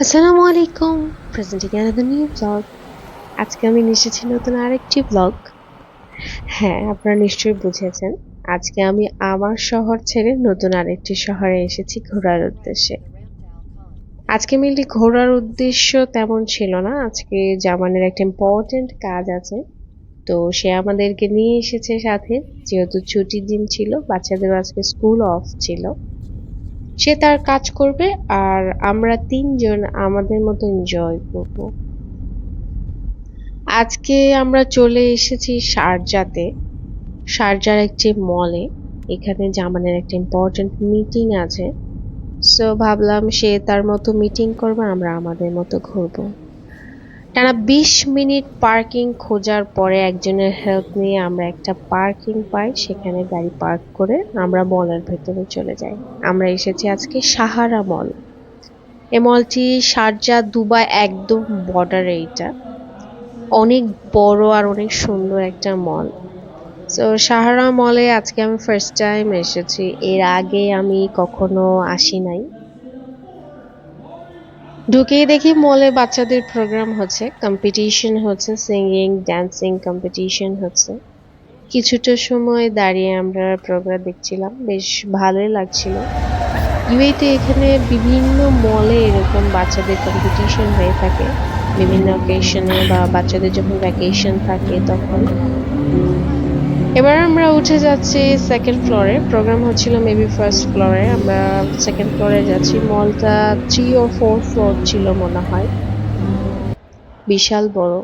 আসসালামু আলাইকুম presenting another new blog আজকে আমি এসেছি নতুন আরেকটি ব্লগ হ্যাঁ আপনারা নিশ্চয়ই বুঝেছেন, আজকে আমি আমার শহর ছেড়ে নতুন আরেকটি শহরে এসেছি ঘোরার উদ্দেশ্যে। আজকে মেনলি ঘোরার উদ্দেশ্য তেমন ছিল না। আজকে জামানের একটা ইম্পর্টেন্ট কাজ আছে। তো সে আমাদেরকে নিয়ে এসেছে সাথে। যেহেতু ছুটির দিন ছিল, বাচ্চাদের আজকে স্কুল অফ ছিল। সে তার কাজ করবে আর আমরা তিনজন আমাদের মতো এনজয় করব। আজকে আমরা চলে এসেছি শারজাতে শারজার একটি মলে এখানে জামানের একটা ইম্পর্টেন্ট মিটিং আছে। সো ভাবলাম সে তার মতো মিটিং করবে, আমরা আমাদের মতো ঘুরবো। টানা বিশ মিনিট পার্কিং খোঁজার পরে একজনের হেল্প নিয়ে আমরা একটা পার্কিং পাই, সেখানে গাড়ি পার্ক করে আমরা মলের ভেতরে চলে যাই। আমরা এসেছি আজকে সাহারা মল এই মলটি শারজা দুবাই একদম বর্ডারে এটা অনেক বড় আর অনেক সুন্দর একটা মল তো সাহারা মলে আজকে আমি ফার্স্ট টাইম এসেছি। এর আগে আমি কখনো আসি নাই। ঢুকেই দেখি মলে বাচ্চাদের প্রোগ্রাম হচ্ছে কম্পিটিশন হচ্ছে সিঙ্গিং ড্যান্সিং কম্পিটিশন হচ্ছে। কিছুটা সময় দাঁড়িয়ে আমরা প্রোগ্রাম দেখছিলাম, বেশ ভালোই লাগছিল। ইউএতে এখানে বিভিন্ন মলে এরকম বাচ্চাদের কম্পিটিশন হয়ে থাকে। বিভিন্ন অকেশনে বা বাচ্চাদের যখন ভ্যাকেশন থাকে তখন এবার আমরা উঠে যাচ্ছি সেকেন্ড ফ্লোরে প্রোগ্রাম হচ্ছিল মেবি ফার্স্ট ফ্লোরে আমরা সেকেন্ড ফ্লোরে যাচ্ছি। মলটা থ্রি ও ফোর ফ্লোর ছিল মনে হয়। বিশাল বড়।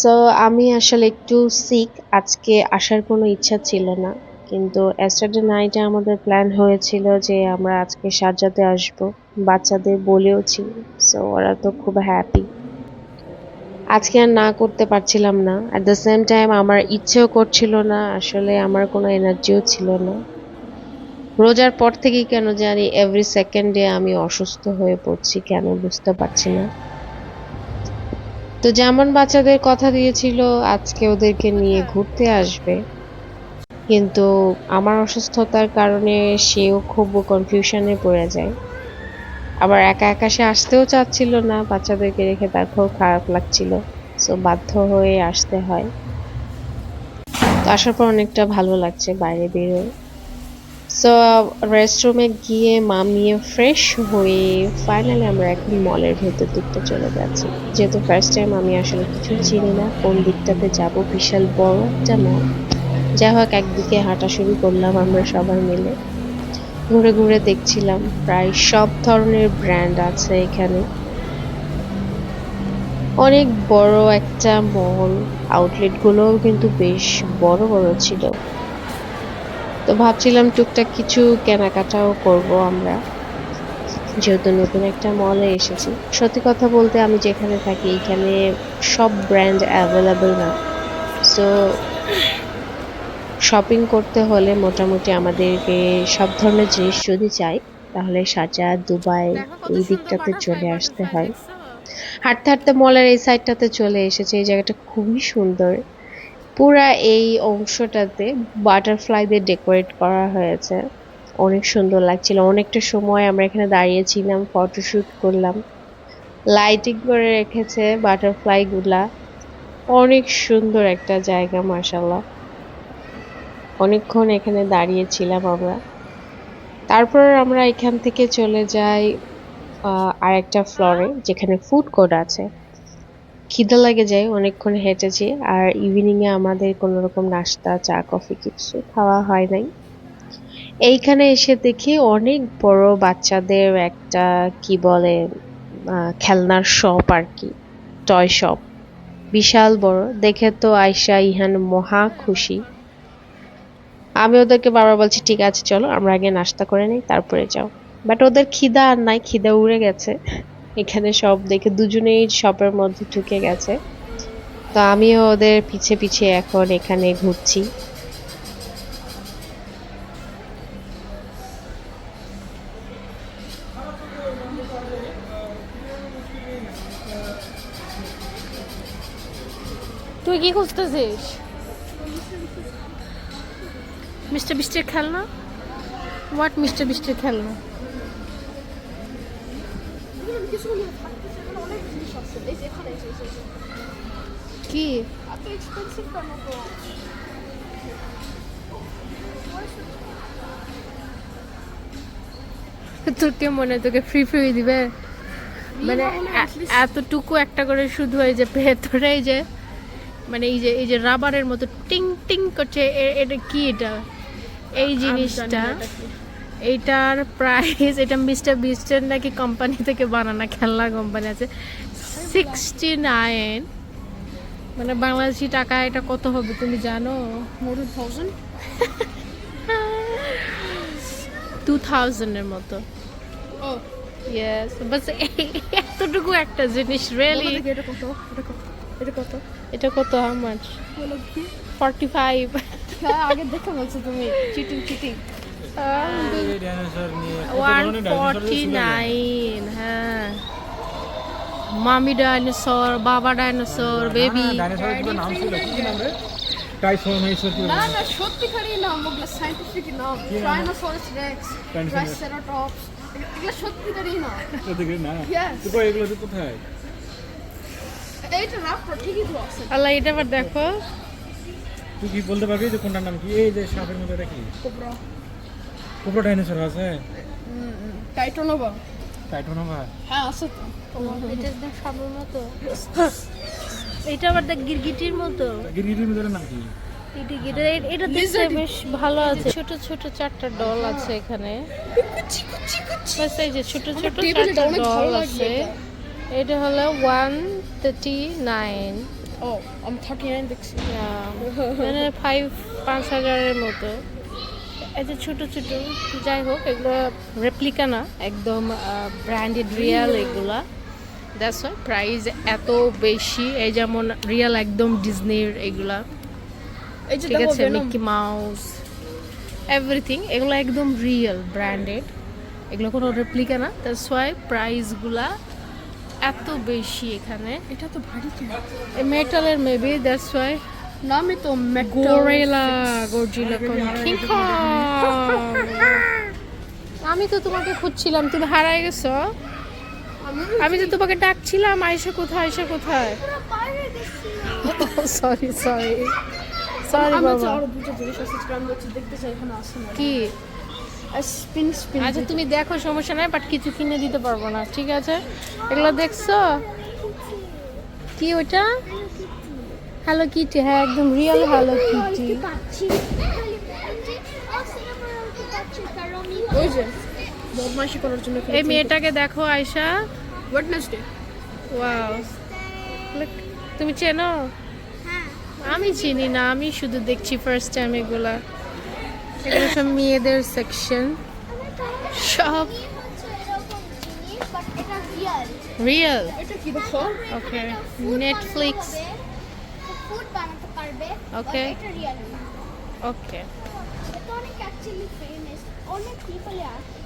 সো আমি আসলে একটু সিক আজকে আসার কোনো ইচ্ছা ছিল না। কিন্তু এস্টারডে নাইটে আমাদের প্ল্যান হয়েছিল যে আমরা আজকে সাজাতে আসব। বাচ্চাদের বলেওছি। সো ওরা তো খুব হ্যাপি আজকে আর না করতে পারছিলাম না। অ্যাট দ্য সেম টাইম আমার ইচ্ছেও করছিল না, আসলে আমার কোনো এনার্জিও ছিল না। রোজার পর থেকেই কেন জানি এভরি সেকেন্ডে আমি অসুস্থ হয়ে পড়ছি, কেন বুঝতে পারছি না। তো যেমন বাচ্চাদের কথা দিয়েছিল, আজকে ওদেরকে নিয়ে ঘুরতে আসবে। কিন্তু আমার অসুস্থতার কারণে সেও খুব কনফিউশনে পড়ে যায়। আবার একা একা সে আসতেও চাচ্ছিল না, বাচ্চাদেরকে রেখে তার খুব খারাপ লাগছিল। সো বাধ্য হয়ে আসতে হয়। তো আসার পর অনেকটা ভালো লাগছে বাইরে বেরোয়। সো রেস্টরুমে গিয়ে মামিয়ে ফ্রেশ হয়ে ফাইনালি আমরা এখন মলের ভেতর দিকটা চলে যাচ্ছি। যেহেতু ফার্স্ট টাইম আমি আসলে কিছুই চিনি না, কোন দিকটাতে যাব, বিশাল বড় একটা মল যাই হোক, একদিকে হাঁটা শুরু করলাম আমরা সবাই মিলে। ঘুরে ঘুরে দেখছিলাম। প্রায় সব ধরনের ব্র্যান্ড আছে এখানে। অনেক বড় একটা মল আউটলেট গুলোও কিন্তু বেশ বড় বড় ছিল। তো ভাবছিলাম টুকটাক কিছু কেনাকাটাও করব আমরা। যেহেতু নতুন একটা মলে এসেছি। সত্যি কথা বলতে আমি যেখানে থাকি, এখানে সব ব্র্যান্ড অ্যাভেলেবল না। সো শপিং করতে হলে মোটামুটি আমাদেরকে সব ধরনের জিনিস যদি চাই তাহলে সাজা দুবাই এই দিকটাতে চলে আসতে হয়। হাঁটতে হাঁটতে মলের এই সাইডটাতে চলে এসেছে এই জায়গাটা খুবই সুন্দর। পুরা এই অংশটাতে বাটারফ্লাই দিয়ে ডেকোরেট করা হয়েছে। অনেক সুন্দর লাগছিল। অনেকটা সময় আমরা এখানে দাঁড়িয়েছিলাম ফটোশুট করলাম। লাইটিং করে রেখেছে বাটারফ্লাই গুলা। অনেক সুন্দর একটা জায়গা মাসাল্লাহ অনেকক্ষণ এখানে দাঁড়িয়েছিলাম আমরা। তারপর আমরা এখান থেকে চলে যাই আর একটা ফ্লোরে যেখানে ফুড কোর্ট আছে। খিদে লাগে যায় অনেকক্ষণ হেঁটেছি। আর ইভিনিংয়ে আমাদের কোনো রকম নাস্তা, চা কফি কিছু খাওয়া হয় নাই। এইখানে এসে দেখি অনেক বড় বাচ্চাদের একটা, কি বলে খেলনার শপ আর কি টয় শপ বিশাল বড়। দেখে তো আয়সা ইহান মহা খুশি। আমি ওদেরকে বারবার বলছি, ঠিক আছে, চলো, আমরা আগে নাস্তা করে নিই, তারপরে যাও। বাট ওদের খিদা আর নাই, খিদা উড়ে গেছে। এখানে সব দেখে দুজনেই শপের মধ্যে ঢুকে গেছে। তো আমিও ওদের পিছে পিছে এখন এখানে ঘুরছি। তুই কি খুঁজতেছিস? মিস্টার বিস্টের খেলনা? হোয়াট মিস্টার বিস্টের খেলনা। কি? তোর কে মনে হয় তোকে ফ্রি ফ্রি দিবে? মানে এতটুকু একটা করে শুধু এই যে ভেতরে এই যে মানে এই যে এই যে রাবারের মতো টিং টিং করছে এটা কি এটা? এই জিনিসটা। এইটার প্রাইস এটা মিস্টার বিস্টের নাকি কোম্পানি থেকে বানানো খেলনা কোম্পানি আছে। সিক্সটি নাইন মানে বাংলাদেশি টাকা এটা কত হবে তুমি জানো? মোর থাউজেন্ড টু থাউজেন্ডের মতো। ও ইয়েস বাস এতটুকু একটা জিনিস রিয়েলি এটা কত? এটা কত? এটা কত? এটা কত? হাউ মাচ ফর্টি ফাইভ হ্যাঁ আগে দেখে বলছো তুমি। Cheating cheating one forty nine হ্যাঁ। মামি ডাইনোসর বাবা ডাইনোসর বেবি নাম ছিল কি নাম রে? টাইসোনাইসর কি না না সত্যিকারই নাম ওগুলো সাইন্টিফিক নাম। ট্রাইনোসরাস রেক্স ট্রাইসেরাটপস এগুলো সত্যিকারই নাম। না। কই এগুলো কোথায় এইটা রাফটা ঠিকই তো আছে আল্লাহ এটা আবার দেখো। তুই কি বলতে পারবি যে কোনটার নাম কি? এই যে সাপের মধ্যে এটা কি? কোবরা। কোবরা ডাইনোসর আছে? টাইটানোভা টাইটোনোভা হ্যাঁ আছে তো। এটা একদম সাপের মতো। এটা আবার দেখ গিরগিটির মতো। গিরগিটির মধ্যে নাম কি? এটা দেখতে বেশ ভালো আছে। ছোট ছোট চারটা ডল আছে এখানে। ছোট ছোট চারটা ডল আছে। এটা হলো ওয়ান থার্টি নাইন ও আমি থার্টি নাইন দেখছি মানে ফাইভ পাঁচ হাজারের মতো। এই যে ছোটো ছোটো যাই হোক এগুলো রেপ্লিকা না একদম ব্র্যান্ডেড রিয়াল এগুলা। দ্যাটস ওয়াই প্রাইস এত বেশি এই যেমন রিয়াল একদম ডিজনির এগুলা। ঠিক আছে মিকি মাউস এভরিথিং এগুলো একদম রিয়েল ব্র্যান্ডেড এগুলো কোনো রেপ্লিকা না দ্যাটস ওয়াই প্রাইসগুলা এত বেশি এখানে। এটা তো ভারী মেটালের মেবি দ্যাটস ওয়াই নামই তো গোরেলা গর্জিলা আমি তো তোমাকে খুঁজছিলাম তুমি হারাই গেছো। আমি তো তোমাকে ডাকছিলাম আয়সা কোথায় আয়সা কোথায়? সরি সরি সরি আমি বাবা। আরও দুটো জিনিস আছে যেটা আমি হচ্ছে দেখতে চাই এখানে না কি? স্পিন স্পিন আচ্ছা তুমি দেখো সমস্যা নাই বাট কিছু কিনে দিতে পারব না ঠিক আছে? এগুলো দেখছ? কি ওটা? হ্যালো কিটি হ্যাঁ একদম রিয়েল হ্যালো কিটি ওই যে বদমাইশি করার জন্য এই মেয়েটাকে দেখো আয়সা ওয়েডনেসডে ওয়াও তুমি চেনো? আমি চিনি না আমি শুধু দেখছি ফার্স্ট টাইম এগুলা। এগুলো সব মেয়েদের সেকশন সব রিয়েল ওকে নেটফ্লিক্স ওকে আসে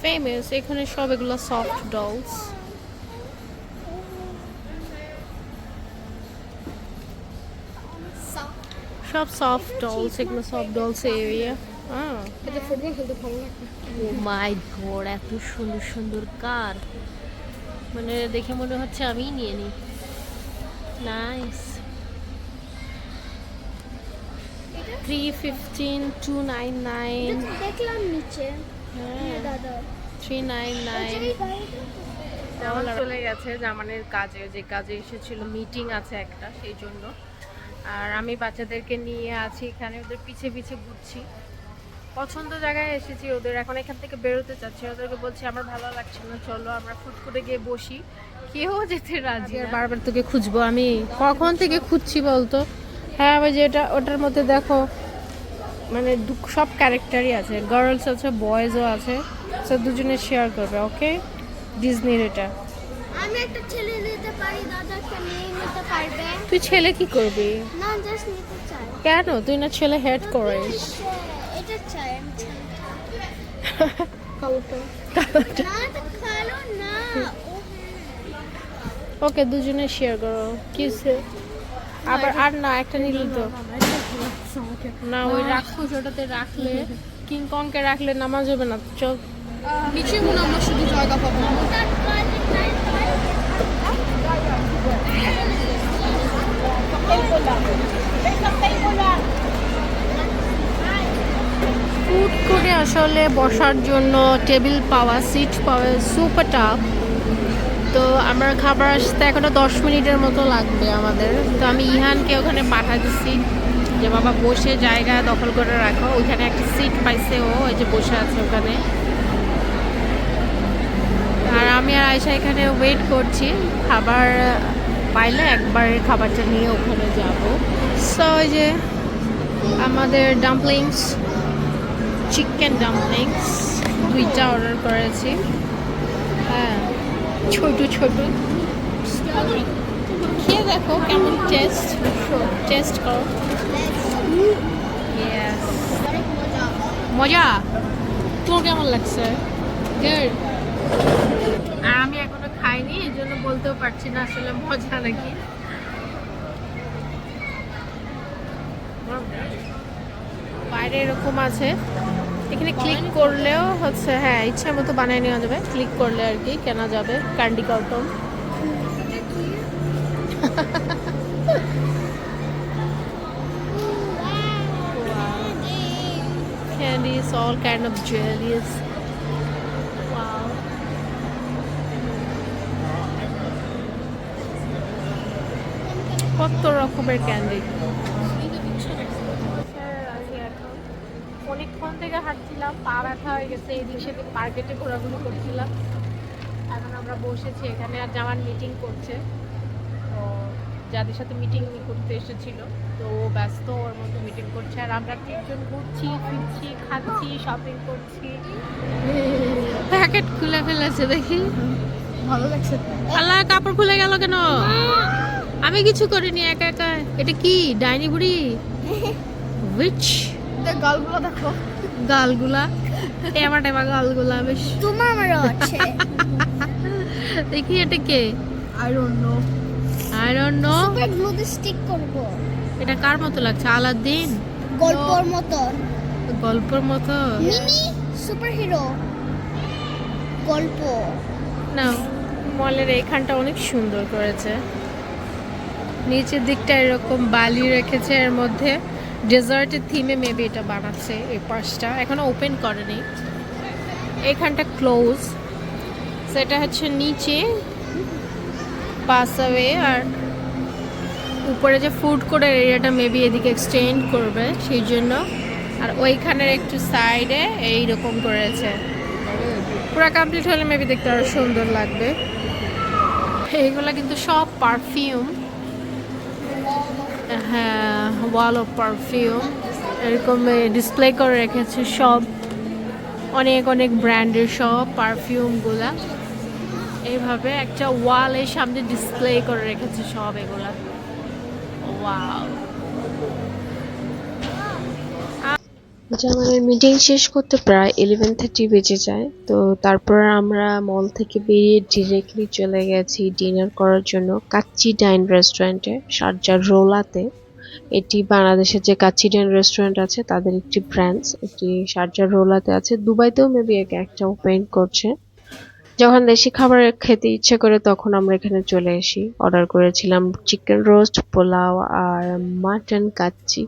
ফেমাস এখানে সব এগুলো সফট ডলস সব সফট ডলস এগুলো soft dolls area oh my god এত সুন্দর সুন্দর কার। মানে দেখে মনে হচ্ছে আমিই নিয়ে নিই। Nice three fifteen two nine nine দেখলাম নিচে। থ্রি নাইন নাইন চলে গেছে জামানের কাজে যে কাজে এসেছিল মিটিং আছে একটা সেই জন্য। আর আমি বাচ্চাদেরকে নিয়ে আছি এখানে ওদের পিছে পিছে ঘুরছি। পছন্দ জায়গায় এসেছি ওদের। এখন এখান থেকে বেরোতে চাচ্ছি ওদেরকে বলছি আমার ভালো লাগছে না চলো আমরা ফুট করে গিয়ে বসি। কেউ যেতে রাজি আর বারবার তোকে খুঁজবো আমি কখন থেকে খুঁজছি বলতো? হ্যাঁ ওই যে এটা ওটার মধ্যে দেখো মানে সব ক্যারেক্টারই আছে। গার্লস আছে বয়েজও আছে। সো দুজনে শেয়ার করবে ওকে ডিজনির এটা। আমি একটা ছেলে নিতে পারি দাদা একটা মেয়ে নিতে পারবে। তুই ছেলে কি করবি? না জাস্ট নিতে চাই। কেন? তুই না ছেলে হেড করিস। এটা চাই আমি না তো কালো না ও ওকে দুজনে শেয়ার করো। কিসে আবার আর না একটা নিলে তো না ওই রাক্ষস ওটাতে রাখলে কিং কংকে রাখলে নামাজ হবে না চল। নিচে মনে আমরা শুধু জায়গা পাবো। ফুড করে আসলে বসার জন্য টেবিল পাওয়া, সিট পাওয়া সুপার টাফ তো আমার খাবার আসতে এখনও দশ মিনিটের মতো লাগবে আমাদের। তো আমি ইহানকে ওখানে পাঠা দিচ্ছি যে, বাবা, বসে জায়গা দখল করে রাখো। ওইখানে একটা সিট পাইছে ও, ওই যে বসে আছে ওখানে। আর আমি আর আয়সা এখানে ওয়েট করছি। খাবার পাইলে একবার খাবারটা নিয়ে ওখানে যাব। সো ওই যে আমাদের ডাম্পলিংস চিকেন ডাম্পলিংস দুইটা অর্ডার করেছি। হ্যাঁ ছোট ছোট। খেয়ে দেখো কেমন টেস্ট টেস্ট করো. মজা? তোমার কেমন লাগছে? গুড খাইনি এই জন্য বলতেও পারছি না আসলে মজা নাকি। বাইরে এরকম আছে। এখানে ক্লিক করলেও হচ্ছে হ্যাঁ ইচ্ছা মতো বানিয়ে নেওয়া যাবে। ক্লিক করলে আর কি কেনা যাবে candy carton candies all kind of jellies কত রকমের ক্যান্ডি অনেকক্ষণ থেকে হাঁটছিলাম পা ব্যথা হয়ে গেছে এদিক সেদিক মার্কেটে ঘোরাঘুরি করছিলাম। এখন আমরা বসেছি এখানে আর জামান মিটিং করছে। তো যাদের সাথে মিটিং করতে এসেছিল তো ও ব্যস্ত ওর মতো মিটিং করছে। আর আমরা তিনজন ঘুরছি ফিরছি খাচ্ছি শপিং করছি। প্যাকেট খুলে ফেলেছে দেখি। ভালো লাগছে। আল্লাহ কাপড় খুলে গেল কেন? আমি কিছু করিনি একা একা। এটা কি ডাইনি বুড়ি? উইচ গালগুলো দেখো। গালগুলা? টেমা টেমা গালগুলা বেশ। তোমার আমারও আছে। দেখি এটা কে? I don't know I don't know super গ্লুতে stick করব। এটা কার মতো লাগছে আলাদিন? গল্পর মতন গল্পের মতো। মিনি সুপার হিরো গল্প। না মলের এইখানটা অনেক সুন্দর করেছে। নিচের দিকটা এরকম বালি রেখেছে, এর মধ্যে ডেজার্টের থিমে মেবি এটা বানাচ্ছে এই পাশটা। এখনও ওপেন করেনি। এখানটা ক্লোজ সেটা হচ্ছে নিচে পাসাওয়ে আর উপরে যে ফুড কোর্টের এরিয়াটা মেবি এদিকে এক্সটেন্ড করবে সেই জন্য। আর ওইখানের একটু সাইডে এইরকম করেছে। পুরো কমপ্লিট হলে মেবি দেখতে আরও সুন্দর লাগবে। এইগুলো কিন্তু সব পারফিউম ওয়াল অফ পারফিউম এরকম ডিসপ্লে করে রেখেছে সব। অনেক অনেক ব্র্যান্ডের সব পারফিউমগুলা এইভাবে একটা ওয়ালের সামনে ডিসপ্লে করে রেখেছে সব এগুলা। ওয়াও জামানের মিটিং শেষ করতে প্রায় ইলেভেন থার্টি বেজে যায়। তো তারপর আমরা মল থেকে বেরিয়ে ডিরেক্টলি চলে গেছি ডিনার করার জন্য কাচ্চি ডাইন রেস্টুরেন্টে শারজার রোলাতে এটি বাংলাদেশের যে কাচ্চি ডাইন রেস্টুরেন্ট আছে, তাদের একটি ব্রাঞ্চ এটি শারজার রোলাতে আছে। দুবাইতেও মেবি একে, একটা ওপেন করছে। যখন দেশি খাবার খেতে ইচ্ছে করে, তখন আমরা এখানে চলে আসি অর্ডার করেছিলাম চিকেন রোস্ট পোলাও আর মাটন কাচ্চি।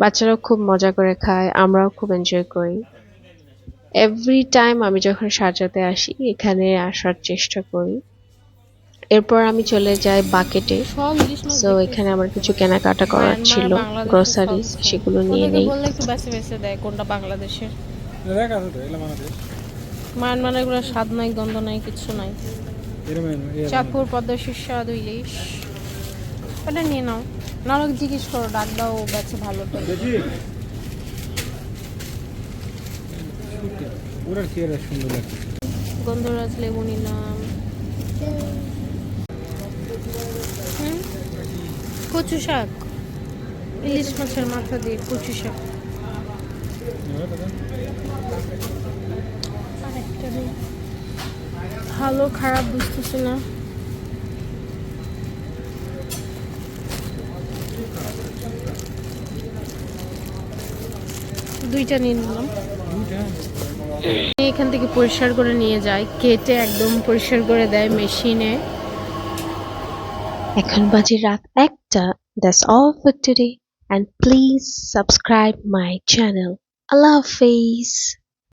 বাচ্চারাও খুব মজা করে খায়, আমরাও খুব এনজয় করি। এভরি টাইম আমি যখন সাজাতে আসি, এখানে আসার চেষ্টা করি। এরপর আমি চলে যাই বাকেটে। সো এখানে আমার কিছু কেনাকাটা করার ছিল গ্রোসারিজ সেগুলো নিয়ে নেই। বললে একটু বেছে বেছে দেয় কোনটা বাংলাদেশের। মায়ানমারেরগুলো স্বাদ নাই গন্ধ নাই কিছু নাই। চাঁদপুর পদ্মা সুস্বাদু ইলিশ। ওটা নিয়ে নাও। না আমাকে জিজ্ঞেস করো ডাক দাও ও বেছে ভালোটা দেখি। ওরা কি আর সুন্দর লাগছে। গন্ধরাজ লেবু নিলাম। কচু শাক। ইলিশ মাছের মাথা দিয়ে কচু শাক। ভালো, খারাপ বুঝতেছি না। দুইটা নিয়ে নিলাম। এখান থেকে পরিষ্কার করে নিয়ে যায়। কেটে একদম পরিষ্কার করে দেয় মেশিনে। এখন বাজে রাত এক। that's all for today and please subscribe my channel. Allah Hafiz.